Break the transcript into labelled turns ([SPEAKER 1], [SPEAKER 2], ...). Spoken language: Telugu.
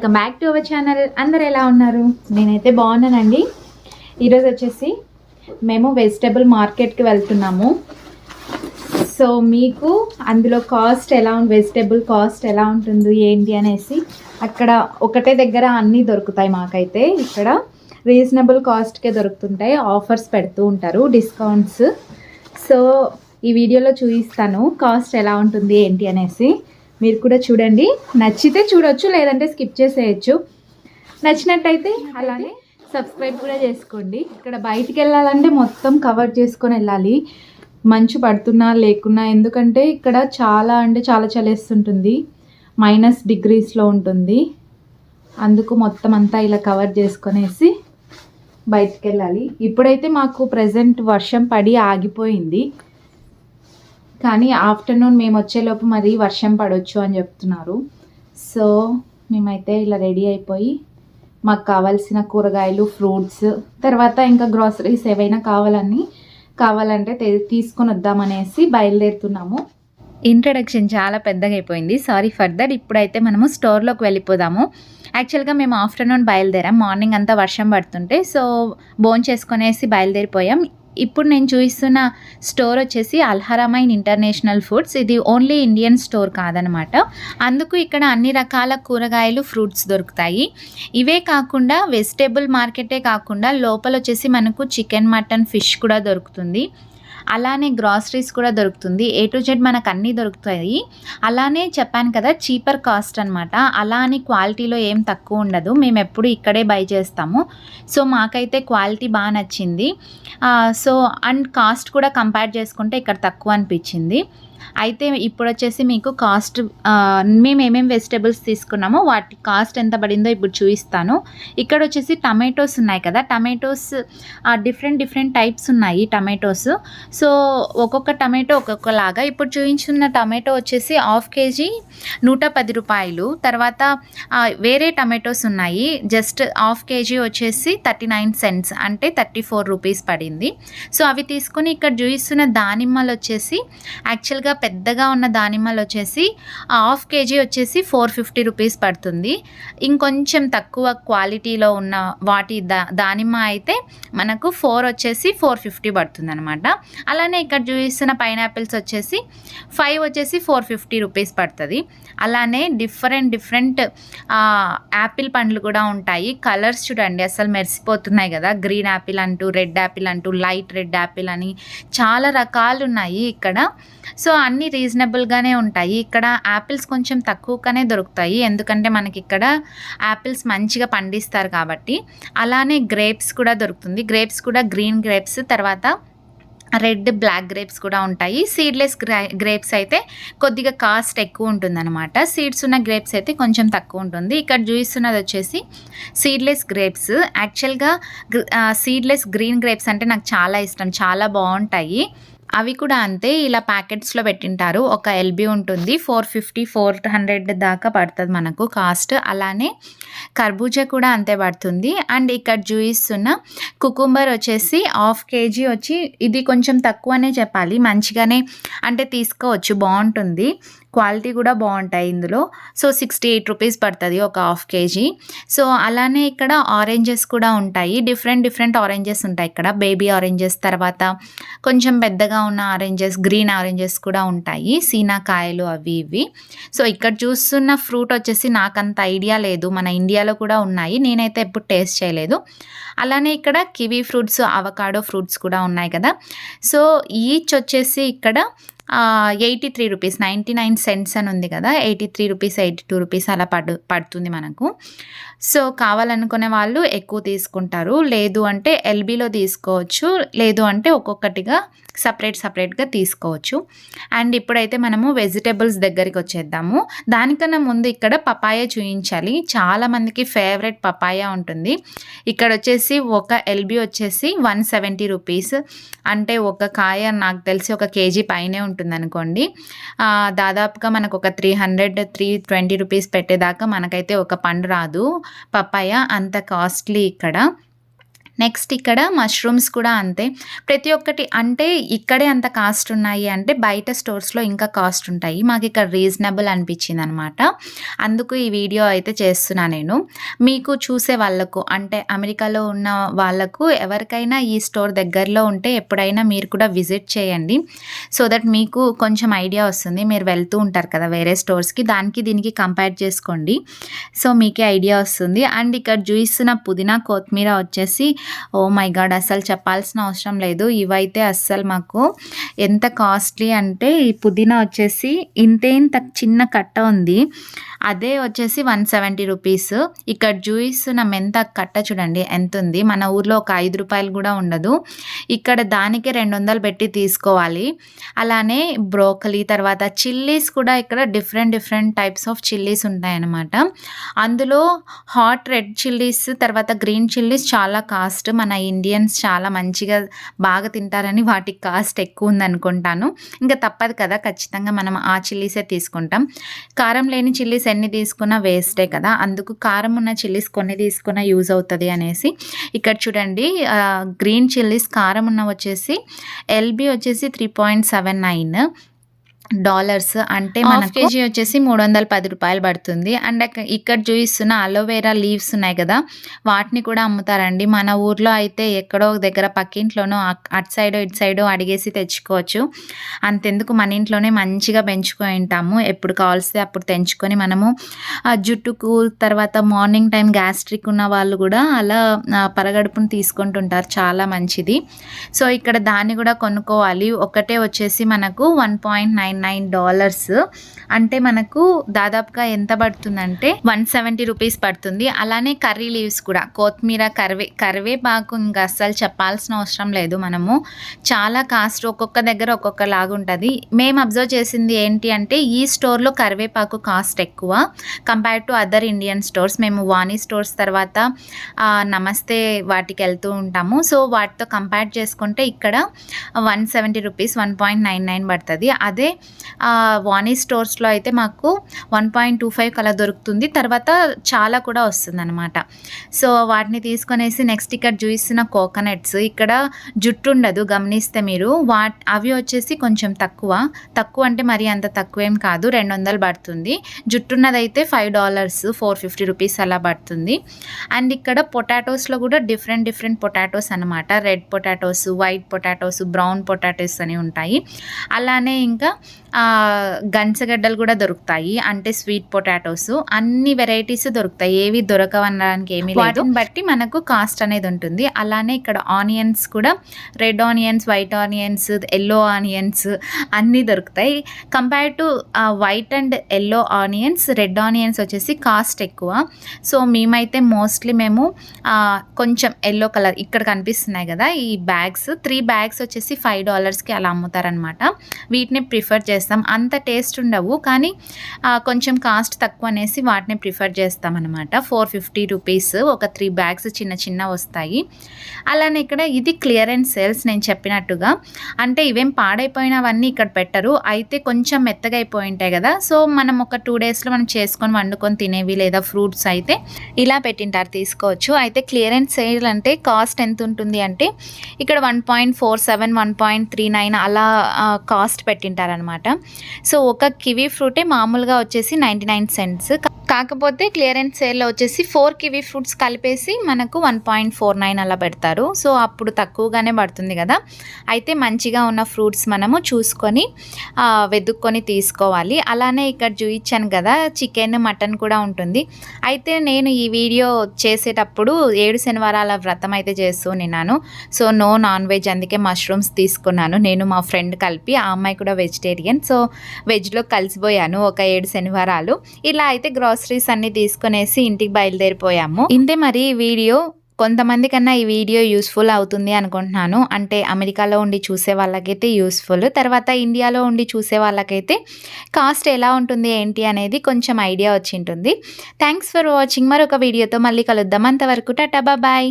[SPEAKER 1] Welcome back to our channel అందరు ఎలా ఉన్నారు? నేనైతే బాగున్నానండి. ఈరోజు వచ్చేసి మేము వెజిటబుల్ మార్కెట్కి వెళ్తున్నాము. సో మీకు అందులో కాస్ట్ ఎలా ఉంది వెజిటబుల్ కాస్ట్ ఎలా ఉంటుంది ఏంటి అనేసి అక్కడ ఒకటే దగ్గర అన్నీ దొరుకుతాయి మాకైతే. ఇక్కడ రీజనబుల్ కాస్ట్కే దొరుకుతుంటాయి. ఆఫర్స్ పెడుతూ ఉంటారు డిస్కౌంట్స్ సో ఈ వీడియోలో చూపిస్తాను కాస్ట్ ఎలా ఉంటుంది ఏంటి అనేసి. మీరు కూడా చూడండి. నచ్చితే చూడొచ్చు లేదంటే స్కిప్ చేసేయచ్చు. నచ్చినట్టయితే అలానే సబ్స్క్రైబ్ కూడా చేసుకోండి. ఇక్కడ బయటికి వెళ్ళాలంటే మొత్తం కవర్ చేసుకొని వెళ్ళాలి. మంచు పడుతున్నా లేకున్నా ఎందుకంటే ఇక్కడ చాలా అంటే చాలా చలేస్తుంటుంది. మైనస్ డిగ్రీస్లో ఉంటుంది. అందుకు మొత్తం అంతా ఇలా కవర్ చేసుకొనేసి బయటికి వెళ్ళాలి. ఇప్పుడైతే మాకు ప్రజెంట్ వర్షం పడి ఆగిపోయింది. కానీ ఆఫ్టర్నూన్ మేము వచ్చేలోపు మరి వర్షం పడవచ్చు అని చెప్తున్నారు. సో మేమైతే ఇలా రెడీ అయిపోయి మాకు కావాల్సిన కూరగాయలు ఫ్రూట్స్ తర్వాత ఇంకా గ్రాసరీస్ ఏవైనా కావాలని కావాలంటే తీసుకొని వద్దామనేసి బయలుదేరుతున్నాము. ఇంట్రడక్షన్ చాలా పెద్దగా అయిపోయింది. సారీ ఫర్ దట్ ఇప్పుడైతే మనము స్టోర్లోకి వెళ్ళిపోదాము. యాక్చువల్గా మేము ఆఫ్టర్నూన్ బయలుదేరాం. మార్నింగ్ అంతా వర్షం పడుతుంటే సో బోన్ చేసుకునేసి బయలుదేరిపోయాం. ఇప్పుడు నేను చూపిస్తున్న స్టోర్ వచ్చేసి అల్హరామైన్ ఇంటర్నేషనల్ ఫుడ్స్. ఇది ఓన్లీ ఇండియన్ స్టోర్ కాదనమాట. అందుకు ఇక్కడ అన్ని రకాల కూరగాయలు ఫ్రూట్స్ దొరుకుతాయి. ఇవే కాకుండా వెజిటేబుల్ మార్కెటే కాకుండా లోపల వచ్చేసి మనకు చికెన్ మటన్ ఫిష్ కూడా దొరుకుతుంది. అలానే గ్రాసరీస్ కూడా దొరుకుతుంది. ఏ టు జెడ్ మనకు అన్నీ దొరుకుతాయి. అలానే చెప్పాను కదా చీపర్ కాస్ట్ అనమాట అలా అని క్వాలిటీలో ఏం తక్కువ ఉండదు. మేము ఎప్పుడు ఇక్కడే బై చేస్తాము. సో మాకైతే క్వాలిటీ బాగా నచ్చింది. సో అండ్ కాస్ట్ కూడా కంపేర్ చేసుకుంటే ఇక్కడ తక్కువ అనిపించింది. అయితే ఇప్పుడు వచ్చేసి మీకు కాస్ట్ మేము ఏమేమి వెజిటేబుల్స్ తీసుకున్నామో వాటి కాస్ట్ ఎంత పడిందో ఇప్పుడు చూపిస్తాను. ఇక్కడ వచ్చేసి టమాటోస్ ఉన్నాయి కదా టమాటోస్ డిఫరెంట్ డిఫరెంట్ టైప్స్ ఉన్నాయి టమాటోస్. సో ఒక్కొక్క టమాటో ఒక్కొక్కలాగా. ఇప్పుడు చూపించున్న టమాటో వచ్చేసి హాఫ్ కేజీ నూట పది రూపాయలు. తర్వాత వేరే టమాటోస్ ఉన్నాయి. జస్ట్ హాఫ్ కేజీ వచ్చేసి థర్టీ నైన్ సెంట్స్ అంటే థర్టీ ఫోర్ రూపీస్ పడింది. సో అవి తీసుకుని ఇక్కడ చూపిస్తున్న దానిమ్మలు వచ్చేసి యాక్చువల్గా పెద్దగా ఉన్న దానిమ్మలు వచ్చేసి హాఫ్ కేజీ వచ్చేసి ఫోర్ ఫిఫ్టీ రూపీస్ పడుతుంది. ఇంకొంచెం తక్కువ క్వాలిటీలో ఉన్న వాటి దా దానిమ్మ అయితే మనకు ఫోర్ వచ్చేసి ఫోర్ ఫిఫ్టీ పడుతుంది అనమాట అలానే ఇక్కడ చూపిస్తున్న పైనాపిల్స్ వచ్చేసి ఫైవ్ వచ్చేసి ఫోర్ ఫిఫ్టీ రూపీస్ పడుతుంది. అలానే డిఫరెంట్ డిఫరెంట్ యాపిల్ పండ్లు కూడా ఉంటాయి. కలర్స్ చూడండి అసలు మెరిసిపోతున్నాయి కదా. గ్రీన్ యాపిల్ అంటూ రెడ్ యాపిల్ అంటూ లైట్ రెడ్ యాపిల్ అని చాలా రకాలు ఉన్నాయి ఇక్కడ. సో అన్నీ రీజనబుల్గానే ఉంటాయి. ఇక్కడ యాపిల్స్ కొంచెం తక్కువగానే దొరుకుతాయి. ఎందుకంటే మనకి ఇక్కడ యాపిల్స్ మంచిగా పండిస్తారు కాబట్టి. అలానే గ్రేప్స్ కూడా దొరుకుతుంది. గ్రేప్స్ కూడా గ్రీన్ గ్రేప్స్ తర్వాత రెడ్ బ్లాక్ గ్రేప్స్ కూడా ఉంటాయి. సీడ్లెస్ గ్రేప్స్ అయితే కొద్దిగా కాస్ట్ ఎక్కువ ఉంటుందన్నమాట. సీడ్స్ ఉన్న గ్రేప్స్ అయితే కొంచెం తక్కువ ఉంటుంది. ఇక్కడ చూపిస్తున్నది వచ్చేసి సీడ్లెస్ గ్రేప్స్ యాక్చువల్గా సీడ్లెస్ గ్రీన్ గ్రేప్స్ అంటే నాకు చాలా ఇష్టం. చాలా బాగుంటాయి. అవి కూడా అంతే ఇలా ప్యాకెట్స్లో పెట్టింటారు. ఒక ఎల్బీ ఉంటుంది ఫోర్ ఫిఫ్టీ ఫోర్ హండ్రెడ్ దాకా పడుతుంది మనకు కాస్ట్. అలానే కర్బూజా కూడా అంతే పడుతుంది. అండ్ ఇక్కడ చూపిస్తున్న కుకుంబర్ వచ్చేసి హాఫ్ కేజీ వచ్చి ఇది కొంచెం తక్కువనే చెప్పాలి. మంచిగానే అంటే తీసుకోవచ్చు బాగుంటుంది. క్వాలిటీ కూడా బాగుంటాయి ఇందులో. సో సిక్స్టీ ఎయిట్ రూపీస్ పడుతుంది ఒక హాఫ్ కేజీ. సో అలానే ఇక్కడ ఆరెంజెస్ కూడా ఉంటాయి. డిఫరెంట్ డిఫరెంట్ ఆరెంజెస్ ఉంటాయి ఇక్కడ. బేబీ ఆరెంజెస్ తర్వాత కొంచెం పెద్దగా ఉన్న ఆరెంజెస్ గ్రీన్ ఆరెంజెస్ కూడా ఉంటాయి. సీనాకాయలు అవి ఇవి. సో ఇక్కడ చూస్తున్న ఫ్రూట్ వచ్చేసి నాకంత ఐడియా లేదు. మన ఇండియాలో కూడా ఉన్నాయి. నేనైతే ఎప్పుడు టేస్ట్ చేయలేదు. అలానే ఇక్కడ కివీ ఫ్రూట్స్ అవకాడో ఫ్రూట్స్ కూడా ఉన్నాయి కదా. సో ఈచ్ వచ్చేసి ఇక్కడ eighty three rupees ninety nine cents అని ఉంది కదా eighty three rupees eighty two rupees అలా పడు పడుతుంది మనకు. సో కావాలనుకునే వాళ్ళు ఎక్కువ తీసుకుంటారు. లేదు అంటే ఎల్బీలో తీసుకోవచ్చు లేదు అంటే ఒక్కొక్కటిగా సపరేట్ సపరేట్గా తీసుకోవచ్చు. అండ్ ఇప్పుడైతే మనము వెజిటేబుల్స్ దగ్గరికి వచ్చేద్దాము. దానికన్నా ముందు ఇక్కడ పపాయ చూపించాలి చాలామందికి ఫేవరెట్ పపాయ ఉంటుంది. ఇక్కడ వచ్చేసి ఒక ఎల్బీ వచ్చేసి వన్ సెవెంటీ రూపీస్. అంటే ఒక కాయ నాకు తెలిసి ఒక కేజీ పైనే ఉంటుంది. అనుకోండి దాదాపుగా మనకు ఒక three hundred three twenty rupees పెట్టేదాకా మనకైతే ఒక పండు రాదు. పప్పాయ అంత కాస్ట్లీ ఇక్కడ. నెక్స్ట్ ఇక్కడ మష్రూమ్స్ కూడా అంతే. ప్రతి ఒక్కటి అంటే ఇక్కడే అంత కాస్ట్ ఉన్నాయి అంటే బయట స్టోర్స్లో ఇంకా కాస్ట్ ఉంటాయి. మాకు ఇక్కడ రీజనబుల్ అనిపించింది అనమాట అందుకు ఈ వీడియో అయితే చేస్తున్నా నేను. మీకు చూసే వాళ్ళకు అంటే అమెరికాలో ఉన్న వాళ్ళకు ఎవరికైనా ఈ స్టోర్ దగ్గరలో ఉంటే ఎప్పుడైనా మీరు కూడా విజిట్ చేయండి. సో దట్ మీకు కొంచెం ఐడియా వస్తుంది. మీరు వెళ్తూ ఉంటారు కదా వేరే స్టోర్స్కి దానికి దీనికి కంపేర్ చేసుకోండి. సో మీకే ఐడియా వస్తుంది. అండ్ ఇక్కడ చూస్తున్న పుదీనా కొత్తిమీర వచ్చేసి ఓ మై గాడ్ అస్సలు చెప్పాల్సిన అవసరం లేదు. ఇవైతే అస్సలు మాకు ఎంత కాస్ట్లీ అంటే ఈ పుదీనా వచ్చేసి ఇంతే ఇంత చిన్న కట్ట ఉంది. అదే వచ్చేసి వన్ సెవెంటీ రూపీస్. ఇక్కడ జ్యూస్ మనం ఎంత కట్ట చూడండి ఎంత ఉంది? మన ఊర్లో ఒక ఐదు రూపాయలు కూడా ఉండదు. ఇక్కడ దానికి రెండు వందలు పెట్టి తీసుకోవాలి. అలానే బ్రోకలీ తర్వాత చిల్లీస్ కూడా ఇక్కడ different different types of chillies ఉంటాయన్నమాట. అందులో హాట్ రెడ్ చిల్లీస్ తర్వాత గ్రీన్ చిల్లీస్ చాలా కాస్ట్ మన ఇండియన్స్ చాలా మంచిగా బాగా తింటారని వాటికి కాస్ట్ ఎక్కువ ఉందనుకుంటాను ఇంకా తప్పదు కదా ఖచ్చితంగా మనం ఆ చిల్లీసే తీసుకుంటాం. కారం లేని చిల్లీస్ ఎన్ని తీసుకున్నా వేస్టే కదా అందుకు కారం ఉన్న చిల్లీస్ కొన్ని తీసుకున్నా యూజ్ అవుతుంది అనేసి. ఇక్కడ చూడండి గ్రీన్ చిల్లీస్ కారం ఉన్న వచ్చేసి L B three point seven nine dollars అంటే మన కేజీ వచ్చేసి మూడు వందల పది రూపాయలు పడుతుంది. అండ్ ఇక్కడ చూపిస్తున్న అలోవేరా లీవ్స్ ఉన్నాయి కదా వాటిని కూడా అమ్ముతారండి. మన ఊర్లో అయితే ఎక్కడో దగ్గర పక్కింట్లోనో అటు సైడ్ ఇటు సైడ్ అడిగేసి తెచ్చుకోవచ్చు. అంతెందుకు మన ఇంట్లోనే మంచిగా పెంచుకొని ఉంటాము. ఎప్పుడు కావాల్సి అప్పుడు తెంచుకొని మనము జుట్టుకు తర్వాత మార్నింగ్ టైం గ్యాస్ట్రిక్ ఉన్న వాళ్ళు కూడా అలా పరగడుపును తీసుకుంటుంటారు చాలా మంచిది. సో ఇక్కడ దాన్ని కూడా కొనుక్కోవాలి. ఒకటే వచ్చేసి మనకు one point nine nine dollars. అంటే మనకు దాదాపుగా ఎంత పడుతుందంటే వన్ సెవెంటీ రూపీస్ పడుతుంది. అలానే కర్రీ లీవ్స్ కూడా. కొత్తిమీర కరివే కరివేపాకు ఇంకా అస్సలు చెప్పాల్సిన అవసరం లేదు మనము. చాలా కాస్ట్ ఒక్కొక్క దగ్గర ఒక్కొక్క లాగా ఉంటుంది. మేము అబ్జర్వ్ చేసింది ఏంటి అంటే ఈ స్టోర్లో కరివేపాకు కాస్ట్ ఎక్కువ. Compare to other Indian stores మేము వాణి స్టోర్స్ తర్వాత నమస్తే వాటికి వెళ్తూ ఉంటాము. సో వాటితో కంపేర్ చేసుకుంటే ఇక్కడ one seventy rupees one point nine nine పడుతుంది. అదే వాణి స్టోర్స్లో అయితే మాకు వన్ పాయింట్ టూ ఫైవ్ కలా దొరుకుతుంది. తర్వాత చాలా కూడా వస్తుంది అనమాట సో వాటిని తీసుకొనేసి నెక్స్ట్ ఇక్కడ చూపిస్తున్న కోకోనట్స్ ఇక్కడ జుట్టు ఉండదు గమనిస్తే మీరు. వా అవి వచ్చేసి కొంచెం తక్కువ. తక్కువ అంటే మరి అంత తక్కువ ఏం కాదు రెండు వందలు పడుతుంది. జుట్టున్నదైతే five dollars four fifty rupees అలా పడుతుంది. అండ్ ఇక్కడ పొటాటోస్లో కూడా డిఫరెంట్ డిఫరెంట్ పొటాటోస్ అనమాట red potatoes white potatoes brown potatoes అని ఉంటాయి. అలానే ఇంకా noite. గంచగడ్డలు కూడా దొరుకుతాయి. అంటే స్వీట్ పొటాటోస్. అన్ని వెరైటీస్ దొరుకుతాయి. ఏవి దొరకవనడానికి ఏమి లేదు. బట్టి మనకు కాస్ట్ అనేది ఉంటుంది. అలానే ఇక్కడ ఆనియన్స్ కూడా red onions white onions yellow onions అన్నీ దొరుకుతాయి. Compare to white and yellow onions red onions వచ్చేసి కాస్ట్ ఎక్కువ. సో మేమైతే మోస్ట్లీ మేము కొంచెం ఎల్లో కలర్ ఇక్కడ కనిపిస్తున్నాయి కదా ఈ బ్యాగ్స్. త్రీ బ్యాగ్స్ వచ్చేసి ఫైవ్ డాలర్స్కి అలా అమ్ముతారనమాట వీటిని ప్రిఫర్ చేస్తాం అంత టేస్ట్ ఉండవు. కానీ కొంచెం కాస్ట్ తక్కువ అనేసి వాటిని ప్రిఫర్ చేస్తాం అనమాట ఫోర్ ఫిఫ్టీ రూపీస్ ఒక త్రీ బ్యాగ్స్ చిన్న చిన్న వస్తాయి. అలానే ఇక్కడ ఇది క్లియరెన్స్ సేల్స్ నేను చెప్పినట్టుగా. అంటే ఇవేం పాడైపోయినవన్నీ ఇక్కడ పెట్టరు. అయితే కొంచెం మెత్తగా అయిపోయి ఉంటాయి కదా. సో మనం ఒక టూ డేస్లో మనం చేసుకొని వండుకొని తినేవి లేదా ఫ్రూట్స్ అయితే ఇలా పెట్టింటారు. తీసుకోవచ్చు. అయితే క్లియరెన్స్ సేల్ అంటే కాస్ట్ ఎంత ఉంటుంది అంటే ఇక్కడ one point four seven one point three nine అలా కాస్ట్ పెట్టింటారనమాట సో ఒక కివీ ఫ్రూటే మామూలుగా వచ్చేసి నైంటీ నైన్ సెంట్స్. కాకపోతే క్లియరెన్స్ సేల్లో వచ్చేసి ఫోర్ కివీ ఫ్రూట్స్ కలిపేసి మనకు వన్ పాయింట్ ఫోర్ నైన్ అలా పెడతారు. సో అప్పుడు తక్కువగానే పడుతుంది కదా. అయితే మంచిగా ఉన్న ఫ్రూట్స్ మనము చూసుకొని వెతుక్కొని తీసుకోవాలి. అలానే ఇక్కడ చూయించాను కదా చికెన్ మటన్ కూడా ఉంటుంది. అయితే నేను ఈ వీడియో చేసేటప్పుడు ఏడు శనివారాల వ్రతం అయితే చేస్తూ నిన్నాను సో నో నాన్ వెజ్ అందుకే మష్రూమ్స్ తీసుకున్నాను. నేను మా ఫ్రెండ్ కలిపి ఆ అమ్మాయి కూడా వెజిటేరియన్. సో వెజ్లో కలిసిపోయాను ఒక ఏడు శనివారాలు. ఇలా అయితే గ్రాసరీస్ అన్ని తీసుకునేసి ఇంటికి బయలుదేరిపోయాము. ఇంతే మరి వీడియో కొంతమంది కన్నా ఈ వీడియో యూస్ఫుల్ అవుతుంది అనుకుంటున్నాను. అంటే అమెరికాలో ఉండి చూసే వాళ్ళకైతే యూస్ఫుల్. తర్వాత ఇండియాలో ఉండి చూసే వాళ్ళకైతే కాస్ట్ ఎలా ఉంటుంది ఏంటి అనేది కొంచెం ఐడియా వచ్చింటుంది. Thanks for watching. మరొక వీడియోతో మళ్ళీ కలుద్దాం. అంతవరకు టాటా బాయ్.